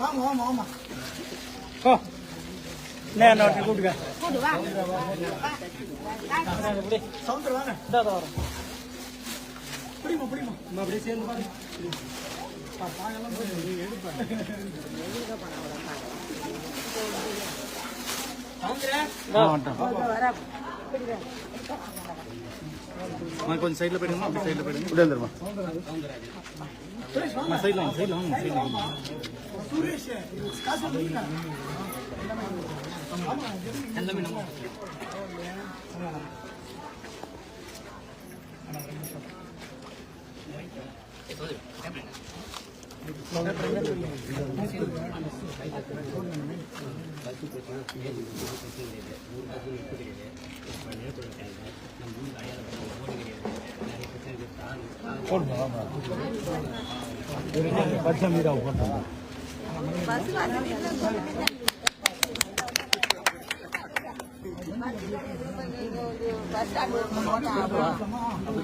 ஆமா ஆமா ஆமா. நான் கூப்பிட்டுக்க வாங்க பிடிமா பிடிமா நம்ம அப்படியே சேர்ந்து பாருங்க கொஞ்சம் சைடில் போயிடுங்க அப்படி சைடில் போயிடுங்க. இப்படி வந்துருமா? சைடில் வாங்க சைடில் வாங்க சைடில் கொடுங்க. பட்சம் மீரா போட்டோம் போடு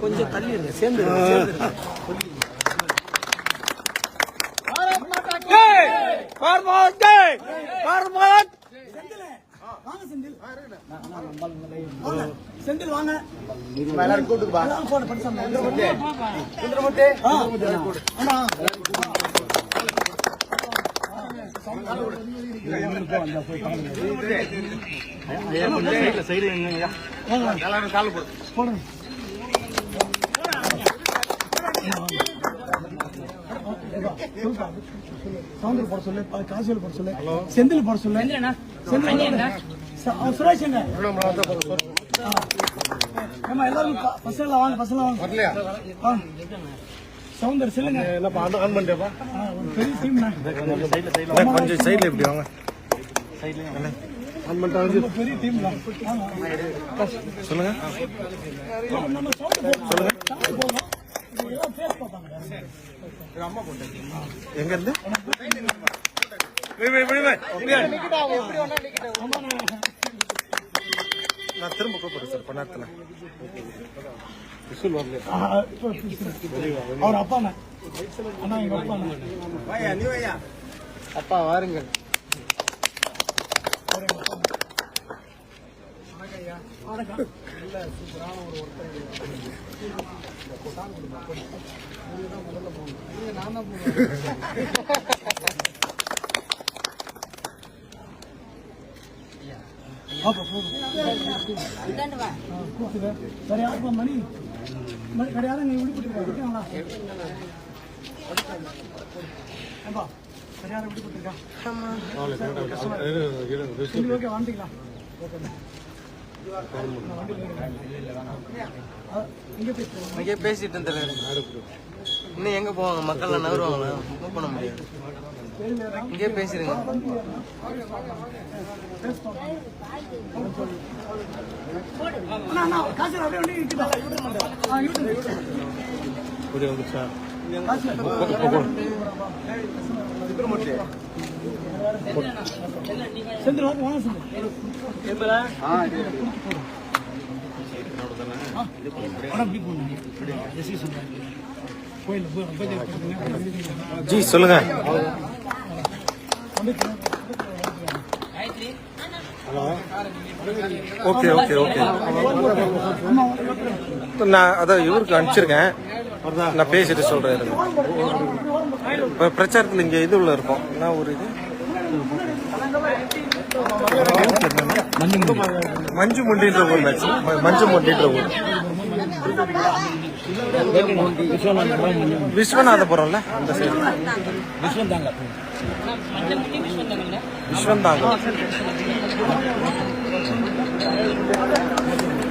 கொஞ்சம் தள்ளி இருங்க சேர்ந்து வாங்க செந்தில். வாங்க. செந்தில் சவுந்தர் போட சொல்லு காசுவல் போட சொல்லு செந்தில் போட சொல்லு. செந்தில் சுரேஷ் எங்க ஏமா எல்லாரும் ப- பசங்க வாங்க பசங்க வாங்க. சவுந்தர் சொல்லுங்க. ஆன் பண்ணிட்டேப்பா பெரிய டீம் சைடில் சைடில் கொஞ்சம் சைடில் இப்படி வாங்க. ரொம்ப பெரிய டீம் சொல்லுங்க. சொல்லுங்க சவுண்ட் போடுறோம் இது எல்லாம் ஃபேஸ் பார்ப்பாங்க எங்க இருந்து. நான் திரும்ப கூப்பிடுறேன் சார் நேரத்தில் விசில். அவர் அப்பா அண்ணா. அண்ணா எங்க அப்பா வாருங்கள் போதும் ஆ, கூப்பிடுங்க. வேற யாருப்பா மணி வேற யாரும் நீ விடுபட்டு இருக்காங்களா ஏம்பா வேற யாரும் விடுபட்டு ஓகே வந்துட்டீங்களா இங்கே பேசிட்டு இருந்தேன் இன்னும் எங்க போவாங்க? மக்கள் நகருவாங்களா? மூவ் பண்ண முடியாது இங்கே பேசிடுங்க அண்ணா செந்தில் வாங்க வாங்க செந்தில். ஜி சொல்லுங்க. Okay okay okay. நான் அதான் இவருக்கு அனுப்பிச்சிருக்கேன். நான் பேசிட்டு சொல்றேன். பிரச்சாரத்தில் இங்க இது உள்ள இருக்கும். என்ன ஒரு இது? மஞ்சு முண்டின்ற ஊர் மேட்ச் மஞ்சு முண்டின்ற ஊர். விஸ்வநாதபுரம்ல? அந்த சைடு விஸ்வம் தாங்க விஸ்வந்தாங்க.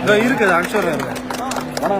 இதோ இருக்குது அனுப்பிச்சு இருங்க நம்ம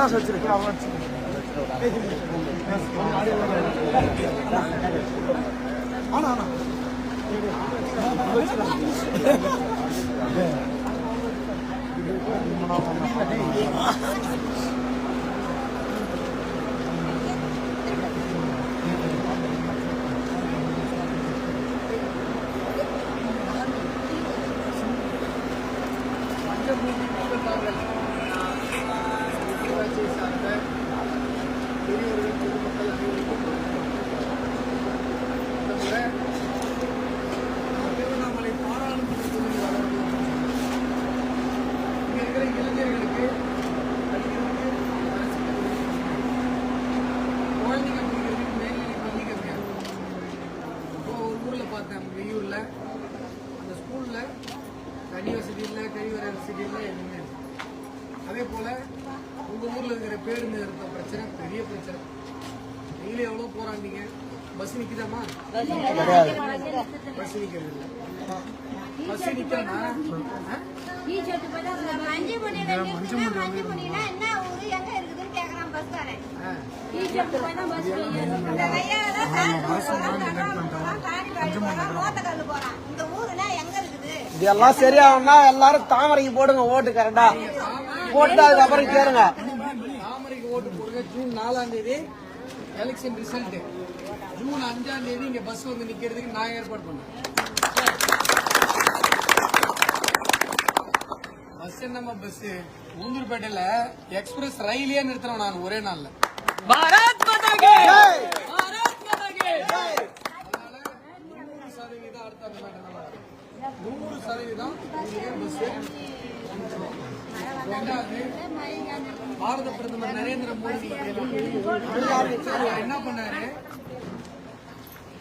那说起来，我吃。没事没事，没事。好了好了。விடுங்க பட்டாசு வச்சிருக்கேன் அவன் ஆனா ஆனா திருவண்ணாமலை பாராளுமன்ற தொகுதி வளர்ந்து இங்க இருக்கிற இளைஞர்களுக்கு படிக்கிறதுக்கு அரசு குழந்தைங்க படிக்கிறதுக்கு மேல்நிலை பள்ளி கம்மியாக இப்போ ஒரு ஊரில் பார்த்தேன் வெய்யூரில் அந்த ஸ்கூலில் தனி வசதி இல்லை கழிவறை வசதி இல்லை எதுவுமே அதே போல் உங்கள் ஊரில் இருக்கிற பேருந்து நிறுத்த பிரச்சனை பெரிய பிரச்சனை. டெய்லி எவ்வளோ போகிறாங்க பஸ் நிற்குதாம்மா பஸ் நிற்கிறது இல்லை. பஸ் இருக்குது? இதெல்லாம் சரியாகும்னா எல்லாரும் தாமரைக்கு போடுங்க ஓட்டு கரெக்டா போட்டு அதுக்கப்புறம் கேளுங்க. தாமரைக்கு ஓட்டு போடுங்க. ஜூன் நாலாம் தேதி எலெக்ஷன் ரிசல்ட் ஜூன் அஞ்சாம் தேதி இங்க பஸ் வந்து நிக்கிறதுக்கு நான் ஏற்பாடு பண்ணேன். பஸ் என்னம்மா பஸ் உளுந்தூர்பேட்டையில எக்ஸ்பிரஸ் ரயிலே நிறுத்தினோம் நான் ஒரே நாள்ல. பாரத் மாதா கி! நூறு சதவீதம் அடுத்த. நூறு சதவீதம் பஸ் ரெண்டாவது பாரத பிரதமர் நரேந்திர மோடி என்ன பண்ணாரு?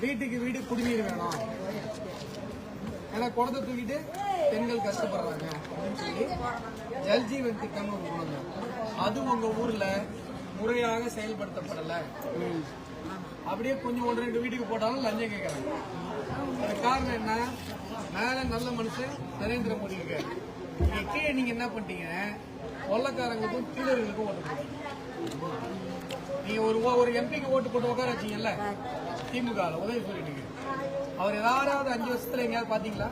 வீட்டுக்கு வீடு குடிநீர் வேணும். ஏன்னா குடத்தை தூக்கிட்டு பெண்கள் கஷ்டப்படுறாங்க. அப்படின்னு சொல்லி ஜல்ஜீவன் திட்டம் போனாங்க அது உங்க ஊர்ல முறையாக செயல்படுத்தப்படல. அப்படியே கொஞ்சம் ஒன்று ரெண்டு வீட்டுக்கு போட்டாலும் லஞ்சம் கேட்கறாங்க. காரணம் என்ன? மேல நல்ல மனுஷன் நரேந்திர மோடி இருக்காரு. இங்க கீழே நீங்க என்ன பண்ணிட்டீங்க? கொள்ளக்காரங்களுக்கும் கீழர்களுக்கும் ஓட்டு நீங்க ஒரு ஒரு எம்பிக்கு ஓட்டு போட்டு உட்கார வச்சீங்கல்ல? திமுக உதவி சொல்லிட்டு அவர் ஏதாவது அஞ்சு வருஷத்துல எங்கேயாவது பாத்தீங்களா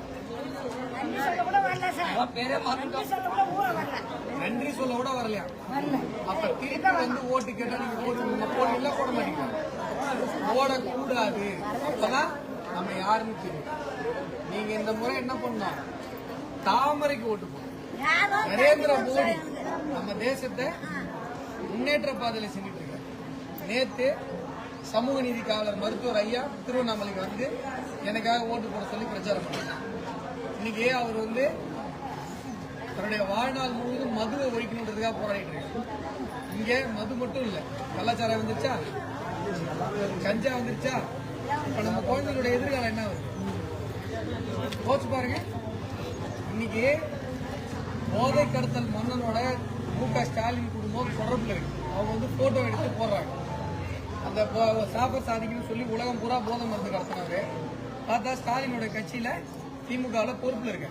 நன்றி சொல்ல கூட வரலையா? அப்ப திருப்பி வந்து ஓட்டு கேட்டா நீங்க போடுவீங்க போடுவீங்களா போட மாட்டீங்களா? போடக்கூடாது அப்பதான் நம்ம யாருன்னு தெரியும். நீங்க இந்த முறை என்ன பண்ணணும்? தாமரைக்கு ஓட்டு போடணும் நரேந்திர மோடி நம்ம தேசத்தை முன்னேற்ற பாதையில செஞ்சுட்டு இருக்காரு. நேத்து சமூக நீதி காவலர் மருத்துவர் ஐயா திருவண்ணாமலைக்கு வந்து எனக்காக ஓட்டு போட சொல்லி பிரச்சாரம் பண்ணாங்க இன்னைக்கு அவர் வந்து தன்னுடைய வாழ்நாள் முழுவதும் மதுவை ஒழிக்கணுன்றதுக்காக போராடிட்டு இருக்காரு. இங்க மது மட்டும் இல்ல கலாச்சாரம் வந்துருச்சா? கஞ்சா வந்துருச்சா? இப்ப நம்ம குழந்தைகளுடைய எதிர்காலம் என்ன வருது போச்சு பாருங்க. இன்னைக்கு போதை கடத்தல் மன்னனோட மு க ஸ்டாலின் குடும்பம் தொடர்பில் இருக்கு. அவங்க வந்து போட்டோ எடுத்து போடுறாங்க. அந்த சாப்பர் சாதிக்குன்னு சொல்லி உலகம் பூரா போதை மருந்து கடத்தினாரு. பார்த்தா ஸ்டாலினோட கட்சியில திமுகவில் பொறுப்பில் இருக்க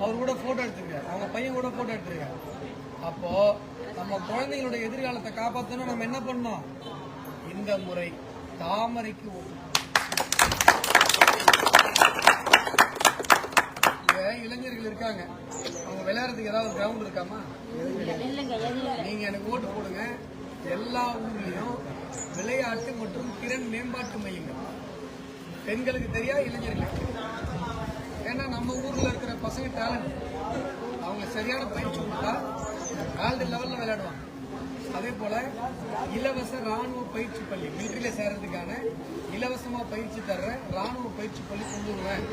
அவர் கூட போட்டோ எடுத்திருக்காரு. அவங்க பையன் கூட போட்டோ எடுத்திருக்காரு. அப்போ நம்ம குழந்தைங்களுடைய எதிர்காலத்தை காப்பாற்றணும் நம்ம என்ன பண்ணோம் இந்த முறை தாமரைக்கு ஓட்டு இங்க இளைஞர்கள் இருக்காங்க. அவங்க விளையாடுறதுக்கு ஏதாவது கிரவுண்ட் இருக்காமா? நீங்க எனக்கு ஓட்டு போடுங்க. எல்லா ஊர்லயும் விளையாட்டு மற்றும் திறன் மேம்பாட்டு மையங்கள். பெண்களுக்கு தெரியா இளைஞர்களுக்கு ஏன்னா நம்ம ஊர்ல இருக்கிற பசங்க டேலண்ட் அவங்க சரியான பயிற்சி கொடுத்தா வேர்ல்டு லெவல்ல விளையாடுவாங்க. அதே போல இலவச ராணுவ பயிற்சி பள்ளி மிலிட்டரியில சேர்றதுக்கான இலவசமா பயிற்சி தர்ற ராணுவ பயிற்சி பள்ளி கொண்டு வருவேன்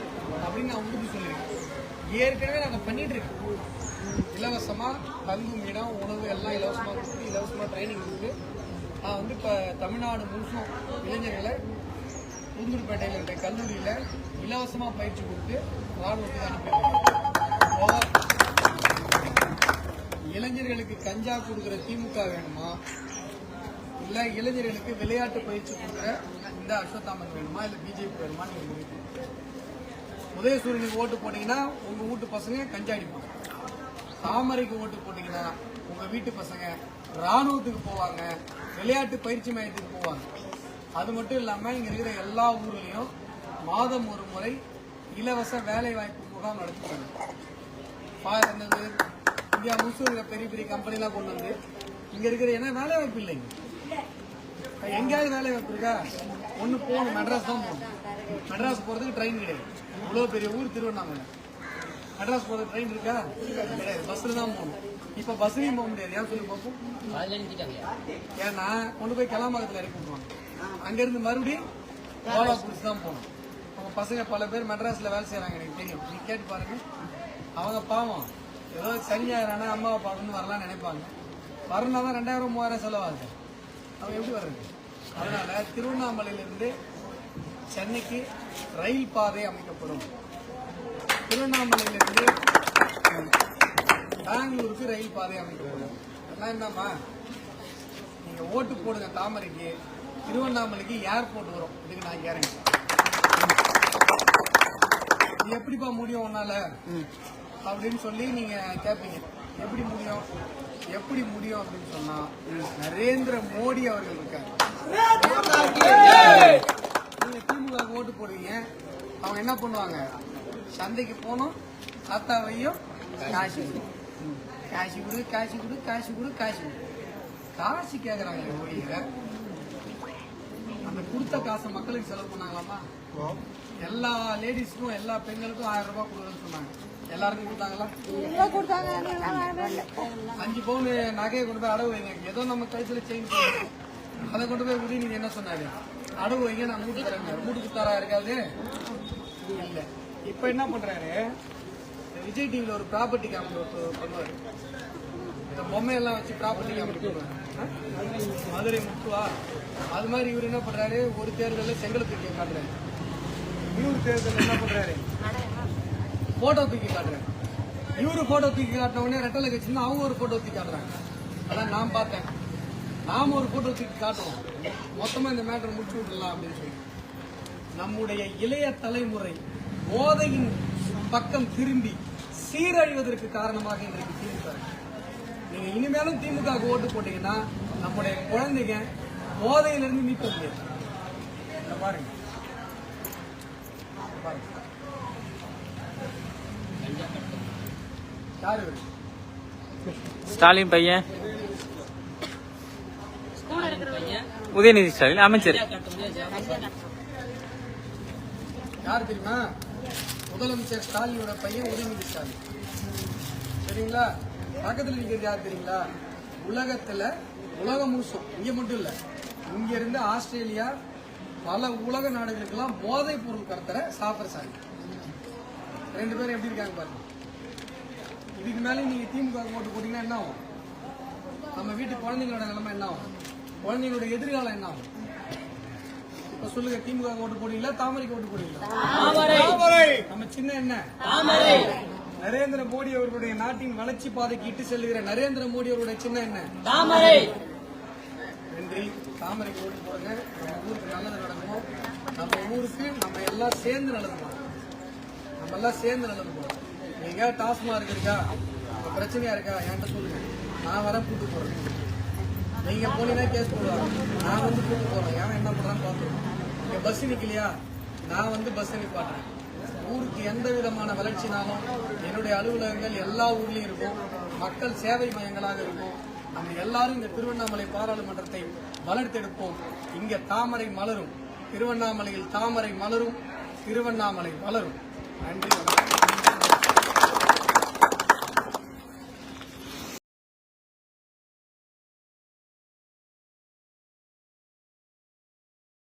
அப்படின்னு நான் உறுதி சொல்லியிருக்கேன். ஏற்கனவே நாங்கள் பண்ணிட்டு இருக்கோம் இலவசமாக தங்கும் இடம் உணவு எல்லாம் இலவசமாக கொடுத்து இலவசமாக ட்ரைனிங் கொடுத்து நான் வந்து இப்போ தமிழ்நாடு முழுசும் இளைஞர்களை புதுங்குடிப்பேட்டையில் இருக்க கல்லூரியில் இலவசமாக பயிற்சி கொடுத்து ராணுவத்துக்கு அனுப்பிடுவோம் இளைஞர்களுக்கு கஞ்சா கொடுக்குற திமுக வேணுமா? இல்லை இளைஞர்களுக்கு விளையாட்டு பயிற்சி கொடுக்குற இந்த அஸ்வத்தாமன் வேணுமா? இல்லை பிஜேபி வேணுமா நீங்கள் முடிவு உதயசூரியனுக்கு ஓட்டு போட்டீங்கன்னா உங்க வீட்டு பசங்க கஞ்சா அடிப்பாங்க தாமரைக்கு ஓட்டு போட்டீங்கன்னா உங்க வீட்டு பசங்க ராணுவத்துக்கு போவாங்க விளையாட்டு பயிற்சி மையத்துக்கு போவாங்க. அது மட்டும் இல்லாம இங்க இருக்கிற எல்லா ஊர்லயும் மாதம் ஒரு முறை இலவச வேலை வாய்ப்பு முகாம் நடத்துறாங்க என்னது? இந்தியா முழுசும் பெரிய பெரிய கம்பெனிலாம் கொண்டு வந்து இங்க இருக்கிற என்ன வேலை வாய்ப்பு இல்லைங்க? எங்கேயாவது வேலை வாய்ப்பு இருக்கா? ஒண்ணு போகணும் மெட்ராஸ் தான் போகணும். மெட்ராஸ் போறதுக்கு ட்ரெயின் கிடையாது. இவ்வளவு பெரிய ஊர் திருவண்ணாமலை. மெட்ராஸ் போறது ட்ரெயின் இருக்கா? கிடையாது. பஸ்ல தான் போகணும். இப்ப பஸ்லயும் போக முடியாது. ஏன் சொல்லி பார்ப்போம் ஏன்னா கொண்டு போய் கிளாமகத்துல இறக்கி விட்டுருவாங்க. அங்க இருந்து மறுபடியும் ஓலா பிடிச்சி தான் போகணும். அவங்க பசங்க பல பேர் மெட்ராஸ்ல வேலை செய்யறாங்க எனக்கு தெரியும். நீ கேட்டு பாருங்க. அவங்க பாவம். ஏதோ சனி அம்மாவை பார்க்கணும்னு வரலாம்னு நினைப்பாங்க. வரணும்னா தான் ரெண்டாயிரம் மூவாயிரம் செலவாகுது. அவங்க எப்படி வர்றது? அதனால திருவண்ணாமலையிலேருந்து சென்னைக்கு ரயில் பாதை அமைக்கப்படும். திருவண்ணாமலையிலிருந்து பெங்களூருக்கு ரயில் பாதை அமைக்கப்படும். அதெல்லாம் என்னம்மா? நீங்க ஓட்டு போடுங்க தாமரைக்கு. திருவண்ணாமலைக்கு ஏர்போர்ட் வரும். இதுக்கு நான் கேரண்டி இது எப்படிப்பா முடியும் உன்னால? அப்படின்னு சொல்லி நீங்க கேட்பீங்க எப்படி முடியும்? எப்படி முடியும் அப்படின்னு சொன்னா நரேந்திர மோடி அவர்கள் இருக்காரு. திமுக ஓட்டு போடுவீங்க அவங்க என்ன பண்ணுவாங்க? சந்தைக்கு போனோம் தாத்தாவையும் காசு கொடு. காசு கொடு காசு கொடு காசு கொடு காசு கொடு. காசு கேக்குறாங்க மோடியில அந்த கொடுத்த காசை மக்களுக்கு செலவு பண்ணாங்களாமா? எல்லா லேடிஸ்க்கும் எல்லா பெண்களுக்கும் ஆயிரம் ரூபாய் கொடுக்குறேன்னு சொன்னாங்க. எல்லாருக்கும் கொடுத்தாங்களா? அஞ்சு பவுன் நகையை கொண்டு போய் அடவு வைங்க. ஏதோ நம்ம கழுத்துல செயின் அதை கொண்டு போய் உதவி நீங்க என்ன சொன்னாரு? அடவு வைங்க நான் மூட்டு தரேன் மூடிக்கு தரா இருக்காது? இல்லை. இப்ப என்ன பண்றாரு? விஜய் டிவியில் ஒரு ப்ராப்பர்ட்டி கேமரா பண்ணுவார் பண்ணுவாரு. இந்த பொம்மையெல்லாம் வச்சு ப்ராப்பர்ட்டி கேமரா பண்ணுவாரு மதுரை முத்துவா? அது மாதிரி இவர் என்ன பண்றாரு? ஒரு தேர்தலில் செங்கலை தூக்கி காட்டுறாரு. இன்னொரு தேர்தலில் என்ன பண்றாரு? போட்டோ தூக்கி காட்டுறாரு. இவரு போட்டோ தூக்கி காட்டின உடனே ரெட்டலை கட்சின்னு அவங்க ஒரு போட்டோ தூக்கி காட்டுறாங்க. அதான் நான் பார்த்தேன். நாம ஒரு போட்டோ தூக்கி காட்டுவோம் மொத்தமா இந்த மேட்டர் முடிச்சு விட்டுலாம் அப்படின்னு சொல்லி. நம்முடைய இளைய தலைமுறை போதையின் பக்கம் திரும்பி சீரழிவதற்கு காரணமாக இன்றைக்கு திமுக நீங்கள் நீங்க இனிமேலும் திமுக ஓட்டு போட்டீங்கன்னா நம்முடைய குழந்தைங்க போதையிலிருந்து மீட்க முடியாது. இந்த பாருங்க. ஸ்டாலின் பையன். உதயநிதி ஸ்டாலின் அமைச்சர். யார் தெரியுமா? முதலமைச்சர் ஸ்டாலினோட பையன் உதயநிதி ஸ்டாலின். சரிங்களா? பக்கத்தில் இருக்கிறது யார் தெரியுங்களா? உலகத்துல உலகம் முழுசும் இங்க மட்டும் இல்ல. இங்க இருந்து ஆஸ்திரேலியா பல உலக நாடுகளுக்கெல்லாம் போதைப் பொருள் கடத்துற சாஃபர் சாமி ரெண்டு பேரும் எப்படி இருக்காங்க பாருங்க. இதுக்கு மேலே நீங்க திமுக ஓட்டு போட்டீங்கன்னா என்ன ஆகும்? நம்ம வீட்டு குழந்தைங்களோட நிலைமை என்ன ஆகும்? குழந்தைங்களோட எதிர்காலம் என்ன ஆகும்? இப்ப சொல்லுங்க திமுக ஓட்டு போடுவீங்களா தாமரைக்கு ஓட்டு போடுவீங்களா? தாமரை. நம்ம சின்ன என்ன? நரேந்திர மோடி அவர்களுடைய நாட்டின் வளர்ச்சி பாதைக்கு இட்டு செல்லுகிற நரேந்திர மோடி அவர்களுடைய சின்னம் என்ன? தாமரை. நன்றி. தாமரைக்கு ஓட்டு போடுங்க. நம்ம ஊருக்கு நல்லது நடக்கும்? நம்ம ஊருக்கு நம்ம எல்லாம் சேர்ந்து நல்லது பண்ணணும் நம்ம எல்லாம் சேர்ந்து நல்லது பண்ணணும் நீங்க டாஸ்மார்க் இருக்கா? பிரச்சனையா இருக்கா? என்கிட்ட சொல்லுங்க. நான் வர கூட்டு போறேன். நீங்கள் போனீங்கன்னா கேஸ் போடுவாங்க. நான் வந்து கூட்டு போகிறேன் ஏன் என்ன பண்ணுறான்னு பார்த்துருவோம் இங்கே பஸ் நிற்கலையா நான் வந்து பஸ் நிற்பாட்டேன் ஊருக்கு எந்த விதமான வளர்ச்சினாலும் என்னுடைய அலுவலகங்கள் எல்லா ஊர்லேயும் இருக்கும். மக்கள் சேவை மையங்களாக இருக்கும். நம்ம எல்லாரும் இந்த திருவண்ணாமலை பாராளுமன்றத்தை வளர்த்தெடுப்போம். இங்கே தாமரை மலரும். திருவண்ணாமலையில் தாமரை மலரும். திருவண்ணாமலை வளரும். நன்றி வணக்கம்.